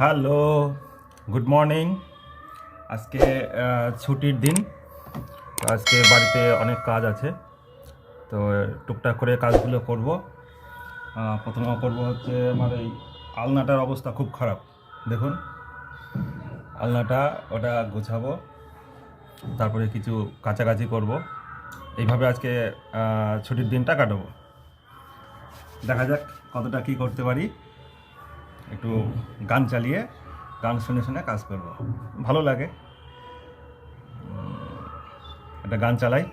Hello, good morning. আজকে ছুটির দিন আজকে বাড়িতে অনেক কাজ আছে। তো টুকটাক করে কাজগুলো করব। প্রথমে করব হচ্ছে আমার এই আলনাটার অবস্থা খুব খারাপ, দেখুন। আলনাটা, ওটা গোছাবো, তারপরে কিছু কাছাকাছি করব। এইভাবে আজকে ছুটির দিনটা কাটাবো। দেখা যাক কতটা কি করতে পারি। একটু গান চালিয়ে গান শুনে শুনে কাজ করব। ভালো লাগে। একটা গান চালাই।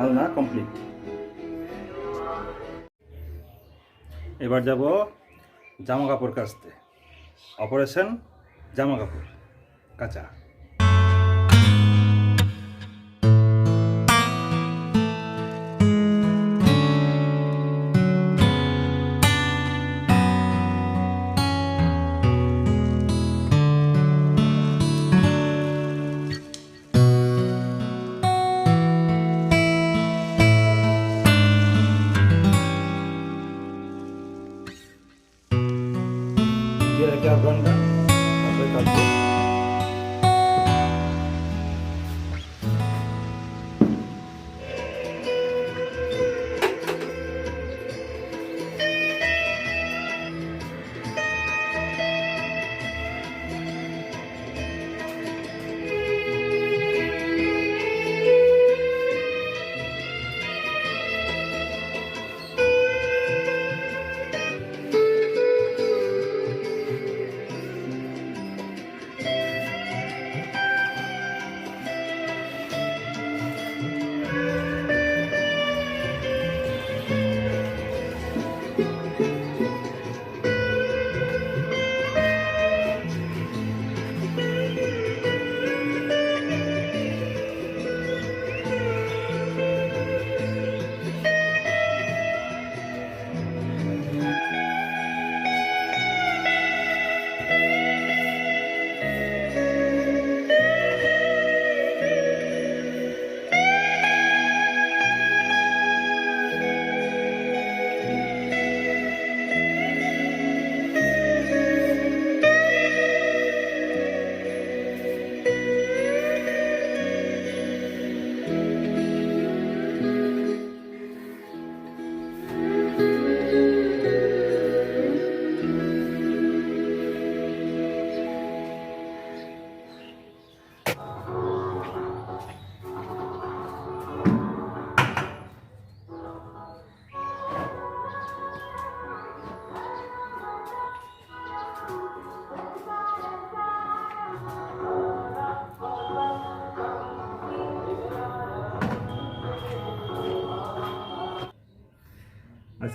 আলনা কমপ্লিট এবার যাব জামা কাপড় কাচতে। অপারেশন জামা কাপড় কাঁচা।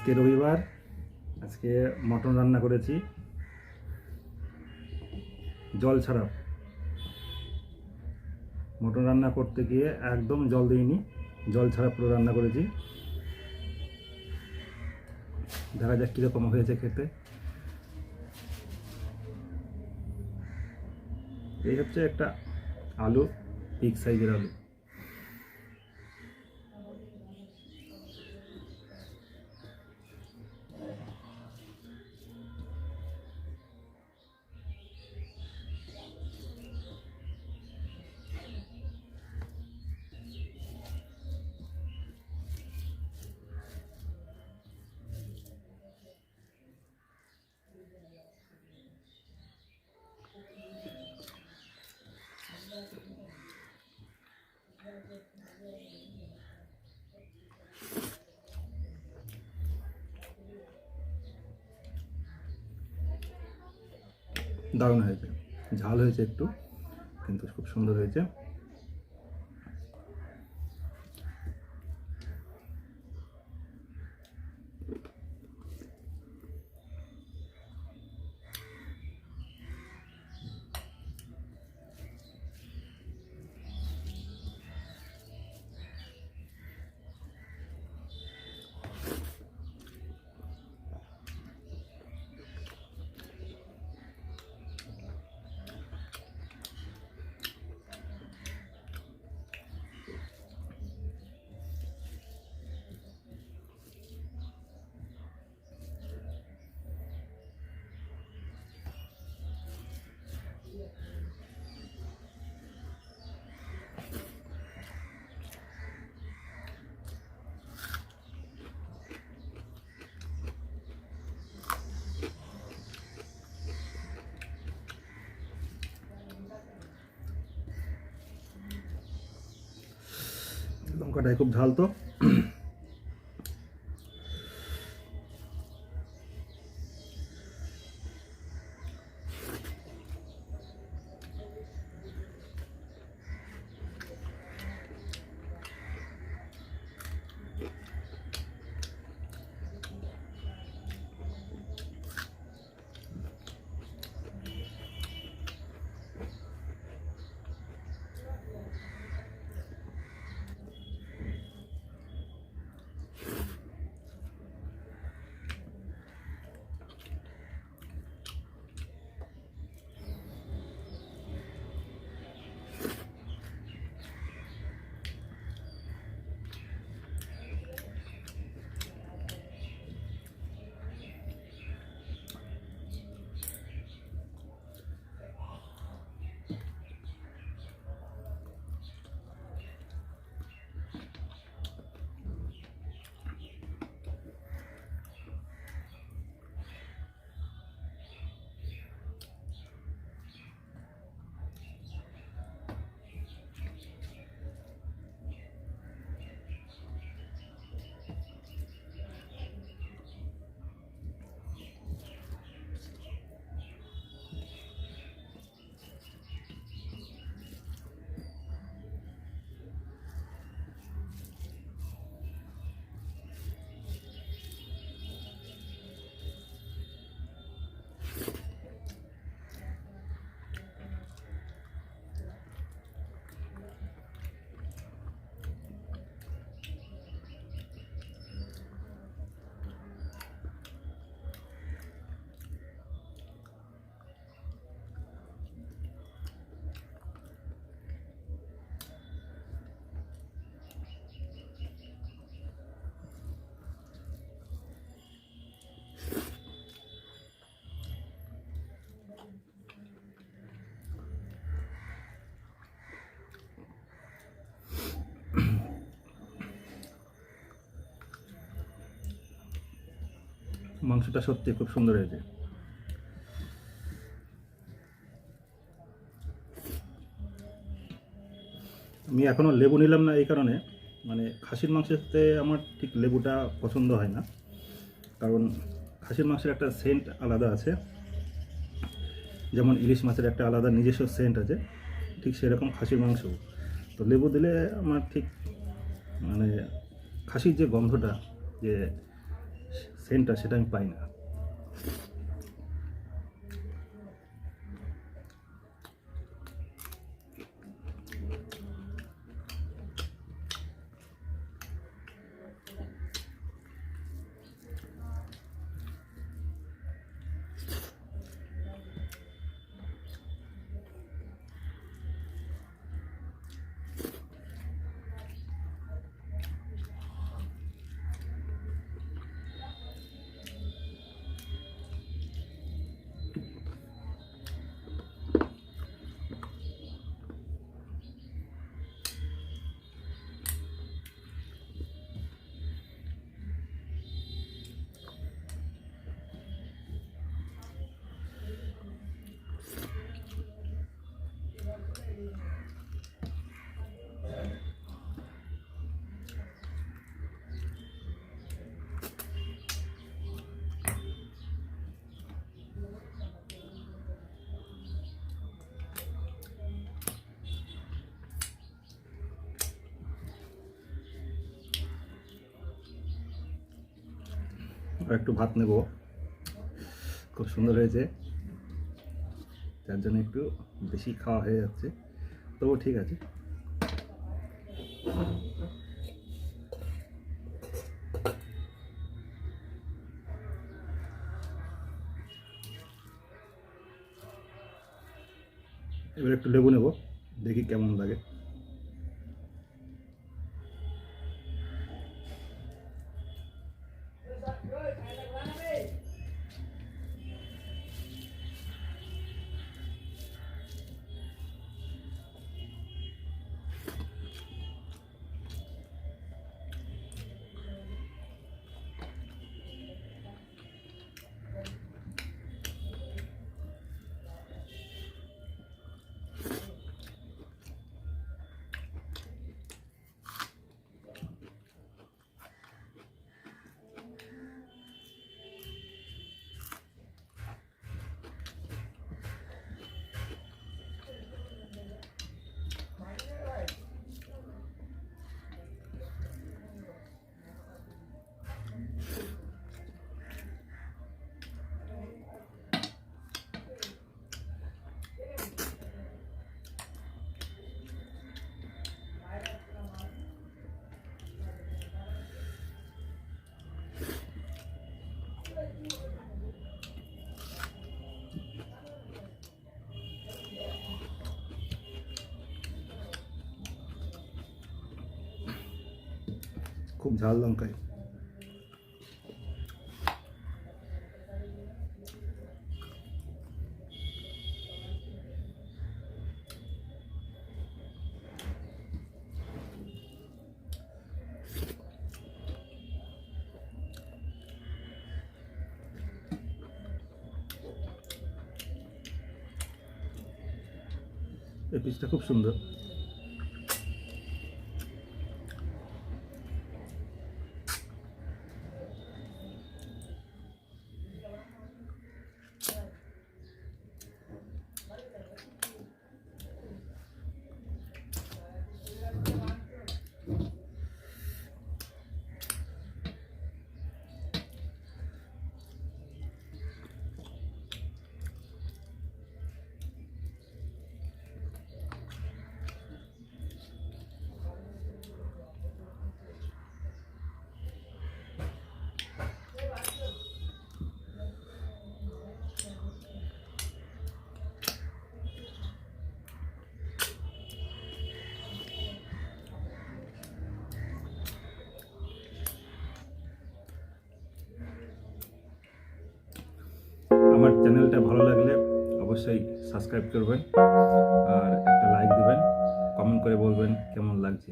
আজকে রবিবার, আজকে মটন রান্না করেছি। জল ছাড়া। মটন রান্না করতে গিয়ে একদম জল দিইনি, জল ছাড়া পুরো রান্না করেছি। দেখা যাক কীরকম হয়েছে খেতে। এই হচ্ছে একটা আলু বিগ সাইজের আলু। দারুণ হয়েছে। ঝাল হয়েছে একটু কিন্তু খুব সুন্দর হয়েছে। লঙ্কাটায় খুব ঝাল তো। মাংসটা সত্যি খুব সুন্দর হয়েছে। আমি এখনও লেবু নিলাম না এই কারণে মানে খাসির সাথে আমার ঠিক লেবুটা পছন্দ হয় না। কারণ খাসির মাংসের একটা সেন্ট আলাদা আছে। যেমন ইলিশ মাছের একটা আলাদা নিজস্ব সেন্ট আছে, ঠিক সেরকম খাসির মাংস তো লেবু দিলে আমার ঠিক মানে খাসির যে গন্ধটা, যে 60 Z en página. আর একটু ভাত নেব। খুব সুন্দর হয়েছে। যার জন্য একটু বেশি খাওয়া হয়ে যাচ্ছে। তবু ঠিক আছে। এবার একটু লেবু নেব। খুব ঝাল লঙ্কায় এই পিসটা খুব সুন্দর অবশ্যই সাবস্ক্রাইব করবেন আর একটা লাইক দেবেন কমেন্ট করে বলবেন কেমন লাগছে।